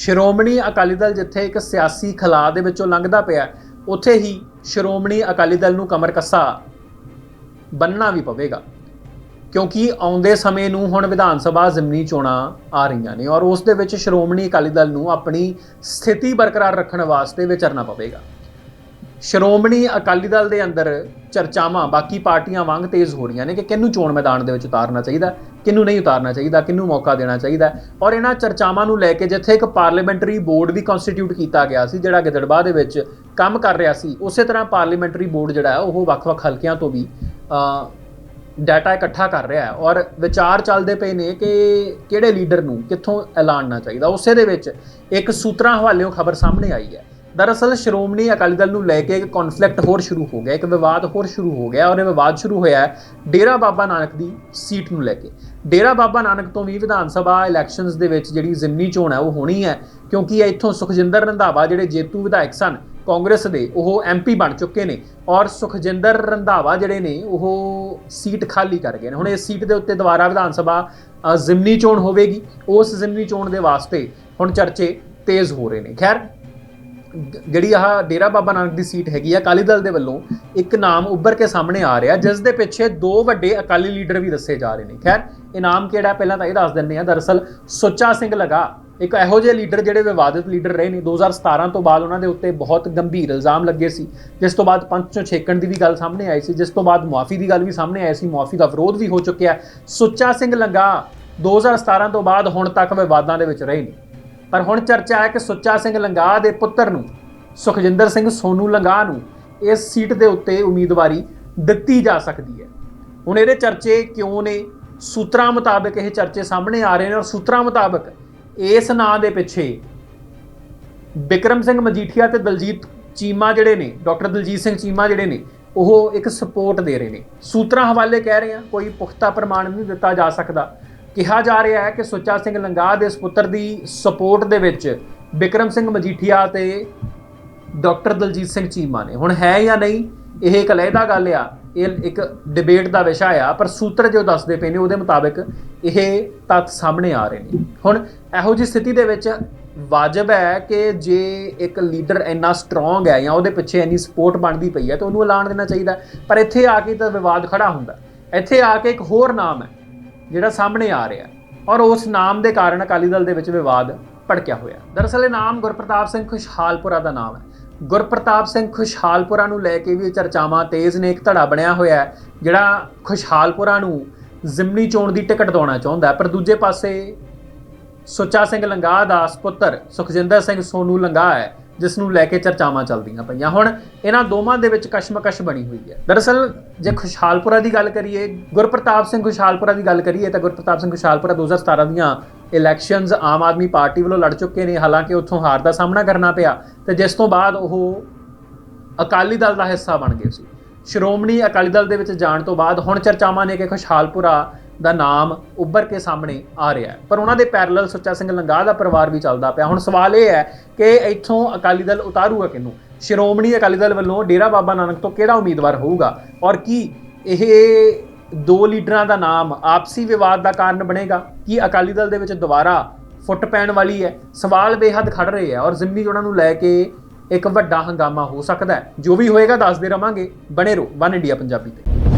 ਸ਼੍ਰੋਮਣੀ ਅਕਾਲੀ ਦਲ ਜਿੱਥੇ ਇੱਕ ਸਿਆਸੀ ਖਲਾਅ ਦੇ ਵਿੱਚੋਂ ਲੰਘਦਾ ਪਿਆ, ਉੱਥੇ ਹੀ ਸ਼੍ਰੋਮਣੀ ਅਕਾਲੀ ਦਲ ਨੂੰ ਕਮਰ ਕੱਸਾ ਬੰਨਣਾ ਵੀ ਪਵੇਗਾ। ਕਿਉਂਕਿ ਆਉਂਦੇ ਸਮੇਂ ਨੂੰ ਹੁਣ ਵਿਧਾਨ ਸਭਾ ਜ਼ਿਮਨੀ ਚੋਣਾਂ ਆ ਰਹੀਆਂ ਨੇ ਔਰ ਉਸ ਦੇ ਵਿੱਚ ਸ਼੍ਰੋਮਣੀ ਅਕਾਲੀ ਦਲ ਨੂੰ ਆਪਣੀ ਸਥਿਤੀ ਬਰਕਰਾਰ ਰੱਖਣ ਵਾਸਤੇ ਵਿਚਰਨਾ ਪਵੇਗਾ। ਸ਼੍ਰੋਮਣੀ ਅਕਾਲੀ ਦਲ ਦੇ ਅੰਦਰ ਚਰਚਾਵਾਂ ਬਾਕੀ ਪਾਰਟੀਆਂ ਵਾਂਗ ਤੇਜ਼ ਹੋ ਰਹੀਆਂ ਨੇ ਕਿ ਕਿਹਨੂੰ ਚੋਣ ਮੈਦਾਨ ਦੇ ਵਿੱਚ ਉਤਾਰਨਾ ਚਾਹੀਦਾ ਕਿਹਨੂੰ ਨਹੀਂ ਉਤਾਰਨਾ ਚਾਹੀਦਾ, ਕਿਹਨੂੰ ਮੌਕਾ ਦੇਣਾ ਚਾਹੀਦਾ। ਔਰ ਇਹਨਾਂ ਚਰਚਾਵਾਂ ਨੂੰ ਲੈ ਕੇ ਜਿੱਥੇ ਇੱਕ ਪਾਰਲੀਮੈਂਟਰੀ ਬੋਰਡ ਵੀ ਕਨਸਟੀਟਿਊਟ ਕੀਤਾ ਗਿਆ ਸੀ, ਜਿਹੜਾ ਗਿੱਦੜਬਾਹ ਦੇ ਵਿੱਚ ਕੰਮ ਕਰ ਰਿਹਾ ਸੀ, ਉਸੇ ਤਰ੍ਹਾਂ ਪਾਰਲੀਮੈਂਟਰੀ ਬੋਰਡ ਜਿਹੜਾ ਹੈ, ਉਹ ਵੱਖ-ਵੱਖ ਹਲਕਿਆਂ ਤੋਂ ਵੀ ਡਾਟਾ ਇਕੱਠਾ ਕਰ ਰਿਹਾ ਹੈ। ਔਰ ਵਿਚਾਰ ਚੱਲਦੇ ਪਏ ਨੇ ਕਿ ਕਿਹੜੇ ਲੀਡਰ ਨੂੰ ਕਿੱਥੋਂ ਐਲਾਨਣਾ ਚਾਹੀਦਾ। ਉਸੇ ਦੇ ਵਿੱਚ ਇੱਕ ਸੂਤਰਾਂ ਹਵਾਲਿਓਂ ਖਬਰ ਸਾਹਮਣੇ ਆਈ ਹੈ। ਦਰਅਸਲ ਸ਼੍ਰੋਮਣੀ ਅਕਾਲੀ ਦਲ ਨੂੰ ਲੈ ਕੇ ਇੱਕ ਕਨਫਲਿਕਟ ਹੋਰ ਸ਼ੁਰੂ ਹੋ ਗਿਆ, ਇੱਕ ਵਿਵਾਦ ਹੋਰ ਸ਼ੁਰੂ ਹੋ ਗਿਆ ਔਰ ਇਹ ਵਿਵਾਦ ਸ਼ੁਰੂ ਹੋਇਆ ਡੇਰਾ ਬਾਬਾ ਨਾਨਕ ਦੀ ਸੀਟ ਨੂੰ ਲੈ ਕੇ। ਡੇਰਾ ਬਾਬਾ ਨਾਨਕ ਤੋਂ ਵੀ ਵਿਧਾਨ ਸਭਾ ਇਲੈਕਸ਼ਨਸ ਦੇ ਵਿੱਚ ਜਿਹੜੀ ਜ਼ਿਮਨੀ ਚੋਣ ਹੈ ਉਹ ਹੋਣੀ ਹੈ ਕਿਉਂਕਿ ਇੱਥੋਂ ਸੁਖਜਿੰਦਰ ਰੰਧਾਵਾ ਜਿਹੜੇ ਜੇਤੂ ਵਿਧਾਇਕ ਸਨ, ਕਾਂਗਰਸ ਦੇ, ਉਹ ਐਮਪੀ ਬਣ ਚੁੱਕੇ ਨੇ ਔਰ ਸੁਖਜਿੰਦਰ ਰੰਧਾਵਾ ਜਿਹੜੇ ਨੇ ਉਹ ਸੀਟ ਖਾਲੀ ਕਰ ਗਏ ਨੇ। ਹੁਣ ਇਸ ਸੀਟ ਦੇ ਉੱਤੇ ਦੁਬਾਰਾ ਵਿਧਾਨ ਸਭਾ ਜ਼ਿਮਨੀ ਚੋਣ ਹੋਵੇਗੀ। ਉਸ ਜ਼ਿਮਨੀ ਚੋਣ ਦੇ ਵਾਸਤੇ ਹੁਣ ਚਰਚੇ ਤੇਜ਼ ਹੋ ਰਹੇ ਨੇ। ਖੈਰ ਜਿਹੜੀ ਆਹ ਡੇਰਾ ਬਾਬਾ ਨਾਨਕ ਦੀ ਸੀਟ ਹੈਗੀ ਆ ਅਕਾਲੀ ਦਲ ਦੇ ਵੱਲੋਂ, ਇੱਕ ਨਾਮ ਉੱਭਰ ਕੇ ਸਾਹਮਣੇ ਆ ਰਿਹਾ, ਜਿਸ ਦੇ ਪਿੱਛੇ ਦੋ ਵੱਡੇ ਅਕਾਲੀ ਲੀਡਰ ਵੀ ਦੱਸੇ ਜਾ ਰਹੇ ਨੇ। ਖੈਰ, ਇਹ ਨਾਮ ਕਿਹੜਾ ਪਹਿਲਾਂ ਤਾਂ ਇਹ ਦੱਸ ਦਿੰਦੇ ਆ ਦਰਅਸਲ ਸੁੱਚਾ ਸਿੰਘ ਲਗਾ, ਇੱਕ ਇਹੋ ਜਿਹੇ ਲੀਡਰ ਜਿਹੜੇ ਵਿਵਾਦਿਤ ਲੀਡਰ ਰਹੇ ਨੇ। 2017 ਤੋਂ ਬਾਅਦ ਉਹਨਾਂ ਦੇ ਉੱਤੇ ਬਹੁਤ ਗੰਭੀਰ ਇਲਜ਼ਾਮ ਲੱਗੇ ਸੀ। ਜਿਸ ਤੋਂ ਬਾਅਦ ਪੰਚ ਚੋਂ ਛੇਕਣ ਦੀ ਵੀ ਗੱਲ ਸਾਹਮਣੇ ਆਈ ਸੀ। ਜਿਸ ਤੋਂ ਬਾਅਦ ਮੁਆਫੀ ਦੀ ਗੱਲ ਵੀ ਸਾਹਮਣੇ ਆਈ ਸੀ। ਮੁਆਫੀ ਦਾ ਵਿਰੋਧ ਵੀ ਹੋ ਚੁੱਕਿਆ। ਸੁੱਚਾ ਸਿੰਘ ਲੰਗਾ 2017 ਤੋਂ ਬਾਅਦ ਹੁਣ ਤੱਕ ਵਿਵਾਦਾਂ ਦੇ ਵਿੱਚ ਰਹੇ ਨੇ। ਪਰ ਹੁਣ ਚਰਚਾ ਹੈ ਕਿ ਸੁੱਚਾ ਸਿੰਘ ਲੰਗਾ ਦੇ ਪੁੱਤਰ ਨੂੰ, ਸੁਖਜਿੰਦਰ ਸਿੰਘ ਸੋਨੂ ਲੰਗਾ ਨੂੰ ਇਸ ਸੀਟ ਦੇ ਉੱਤੇ ਉਮੀਦਵਾਰੀ ਦਿੱਤੀ ਜਾ ਸਕਦੀ ਹੈ। ਹੁਣ ਇਹਦੇ ਚਰਚੇ ਕਿਉਂ ਨੇ? ਸੂਤਰਾਂ ਮੁਤਾਬਕ ਇਹ ਚਰਚੇ ਸਾਹਮਣੇ ਆ ਰਹੇ ਨੇ ਔਰ ਸੂਤਰਾਂ ਮੁਤਾਬਕ ਇਸ ਨਾਂ ਦੇ ਪਿੱਛੇ ਬਿਕਰਮ ਸਿੰਘ ਮਜੀਠੀਆ ਤੇ ਦਲਜੀਤ ਚੀਮਾ ਜਿਹੜੇ ਨੇ, ਡਾਕਟਰ ਦਲਜੀਤ ਸਿੰਘ ਚੀਮਾ ਜਿਹੜੇ ਨੇ, ਉਹ ਇੱਕ ਸਪੋਰਟ ਦੇ ਰਹੇ ਨੇ। ਸੂਤਰਾਂ ਹਵਾਲੇ ਕਹਿ ਰਹੇ ਆ, ਕੋਈ ਪੁਖਤਾ ਪ੍ਰਮਾਣ ਨਹੀਂ ਦਿੱਤਾ ਜਾ ਸਕਦਾ। ਕਿਹਾ ਜਾ ਰਿਹਾ ਹੈ ਕਿ ਸੁੱਚਾ ਸਿੰਘ ਲੰਗਾ ਦੇ ਸੁਪੁੱਤਰ ਦੀ ਸਪੋਰਟ ਦੇ ਵਿੱਚ ਬਿਕਰਮ ਸਿੰਘ ਮਜੀਠੀਆ ਤੇ ਡਾਕਟਰ ਦਲਜੀਤ ਸਿੰਘ ਚੀਮਾ ਨੇ। ਹੁਣ ਹੈ ਜਾਂ ਨਹੀਂ, ਇਹ ਇੱਕ ਅਲੱਗਾ ਗੱਲ ਆ, ਇਹ ਇੱਕ ਡਿਬੇਟ ਦਾ ਵਿਸ਼ਾ ਆ, ਪਰ ਸੂਤਰ ਜੋ ਦੱਸਦੇ ਪਏ ਨੇ ਉਹਦੇ ਮੁਤਾਬਕ ਇਹ ਤੱਥ ਸਾਹਮਣੇ ਆ ਰਹੇ ਨੇ। ਹੁਣ ਇਹੋ ਜਿਹੀ ਸਥਿਤੀ ਦੇ ਵਿੱਚ ਵਾਜਬ ਹੈ ਕਿ ਜੇ ਇੱਕ ਲੀਡਰ ਇੰਨਾ ਸਟਰੋਂਗ ਹੈ ਜਾਂ ਉਹਦੇ ਪਿੱਛੇ ਇੰਨੀ ਸਪੋਰਟ ਬਣਦੀ ਪਈ ਹੈ, ਤਾਂ ਉਹਨੂੰ ਐਲਾਨ ਦੇਣਾ ਚਾਹੀਦਾ ਪਰ ਇੱਥੇ ਆ ਕੇ ਤਾਂ ਵਿਵਾਦ ਖੜਾ ਹੁੰਦਾ ਇੱਥੇ ਆ ਕੇ ਇੱਕ ਹੋਰ ਨਾਮ ਹੈ। ਜਿਹੜਾ ਸਾਹਮਣੇ ਆ ਰਿਹਾ ਔਰ ਉਸ ਨਾਮ ਦੇ ਕਾਰਨ ਅਕਾਲੀ ਦਲ ਦੇ ਵਿੱਚ ਵਿਵਾਦ ਭੜਕਿਆ ਹੋਇਆ ਦਰਅਸਲ ਇਹ ਨਾਮ ਗੁਰਪ੍ਰਤਾਪ ਸਿੰਘ ਖੁਸ਼ਹਾਲਪੁਰਾ ਦਾ ਨਾਮ ਹੈ। ਗੁਰਪ੍ਰਤਾਪ ਸਿੰਘ ਖੁਸ਼ਹਾਲਪੁਰਾ ਨੂੰ ਲੈ ਕੇ ਵੀ ਚਰਚਾਵਾਂ ਤੇਜ਼ ਨੇ, ਇੱਕ ਧੜਾ ਬਣਿਆ ਹੋਇਆ ਹੈ, ਜਿਹੜਾ ਖੁਸ਼ਹਾਲਪੁਰਾ ਨੂੰ ਜ਼ਿਮਨੀ ਚੋਣ ਦੀ ਟਿਕਟ ਦਿਵਾਉਣਾ ਚਾਹੁੰਦਾ ਪਰ ਦੂਜੇ ਪਾਸੇ ਸੁੱਚਾ ਸਿੰਘ ਲੰਗਾ ਦਾ ਸੁਪੁੱਤਰ ਸੁਖਜਿੰਦਰ ਸਿੰਘ ਸੋਨੂ ਲੰਗਾ ਹੈ ਜਿਸ ਨੂੰ ਲੈ ਕੇ ਚਰਚਾਵਾਂ ਚੱਲਦੀਆਂ ਪਈਆਂ। ਹੁਣ ਇਹਨਾਂ ਦੋਵਾਂ ਦੇ ਵਿੱਚ ਕਸ਼ਮਕਸ਼ ਬਣੀ ਹੋਈ ਹੈ। ਦਰਅਸਲ ਜੇ ਖੁਸ਼ਹਾਲਪੁਰਾ ਦੀ ਗੱਲ ਕਰੀਏ, ਗੁਰਪ੍ਰਤਾਪ ਸਿੰਘ ਖੁਸ਼ਹਾਲਪੁਰਾ ਦੀ ਗੱਲ ਕਰੀਏ, ਤਾਂ ਗੁਰਪ੍ਰਤਾਪ ਸਿੰਘ ਖੁਸ਼ਹਾਲਪੁਰਾ 2017 ਦੀਆਂ ਇਲੈਕਸ਼ਨਸ ਆਮ ਆਦਮੀ ਪਾਰਟੀ ਵੱਲੋਂ ਲੜ ਚੁੱਕੇ ਨੇ। ਹਾਲਾਂਕਿ ਉੱਥੋਂ ਹਾਰ ਦਾ ਸਾਹਮਣਾ ਕਰਨਾ ਪਿਆ। ਤੇ ਜਿਸ ਤੋਂ ਬਾਅਦ ਉਹ ਅਕਾਲੀ ਦਲ ਦਾ ਹਿੱਸਾ ਬਣ ਗਏ ਸੀ। ਸ਼੍ਰੋਮਣੀ ਅਕਾਲੀ ਦਲ ਦੇ ਵਿੱਚ ਜਾਣ ਤੋਂ ਬਾਅਦ ਹੁਣ ਚਰਚਾਵਾਂ ਨੇ ਕਿ ਖੁਸ਼ਹਾਲਪੁਰਾ ਦਾ ਨਾਮ ਉੱਭਰ ਕੇ ਸਾਹਮਣੇ ਆ ਰਿਹਾ ਹੈ। ਪਰ ਉਹਨਾਂ ਦੇ ਪੈਰਲਲ ਸੁੱਚਾ ਸਿੰਘ ਲੰਗਾਹ ਦਾ ਪਰਿਵਾਰ ਵੀ ਚੱਲਦਾ ਪਿਆ। ਹੁਣ ਸਵਾਲ ਇਹ ਹੈ ਕਿ ਇੱਥੋਂ ਅਕਾਲੀ ਦਲ ਉਤਾਰੂਗਾ ਕਿਹਨੂੰ? ਸ਼੍ਰੋਮਣੀ ਅਕਾਲੀ ਦਲ ਵੱਲੋਂ ਡੇਰਾ ਬਾਬਾ ਨਾਨਕ ਤੋਂ ਕਿਹੜਾ ਉਮੀਦਵਾਰ ਹੋਊਗਾ? ਔਰ ਕੀ ਇਹ ਦੋ ਲੀਡਰਾਂ ਦਾ ਨਾਮ ਆਪਸੀ ਵਿਵਾਦ ਦਾ ਕਾਰਨ ਬਣੇਗਾ? ਕੀ ਅਕਾਲੀ ਦਲ ਦੇ ਵਿੱਚ ਦੁਬਾਰਾ ਫੁੱਟ ਪੈਣ ਵਾਲੀ ਹੈ? ਸਵਾਲ ਬੇਹੱਦ ਖੜ ਰਹੇ ਹੈ ਔਰ ਜ਼ਿਮਨੀ ਜੋੜਾਂ ਨੂੰ ਲੈ ਕੇ ਇੱਕ ਵੱਡਾ ਹੰਗਾਮਾ ਹੋ ਸਕਦਾ ਹੈ। ਜੋ ਵੀ ਹੋਏਗਾ, ਦੱਸਦੇ ਰਵਾਂਗੇ। ਬਣੇ ਰਹੋ, ਵਨ ਇੰਡੀਆ ਪੰਜਾਬੀ ਤੇ।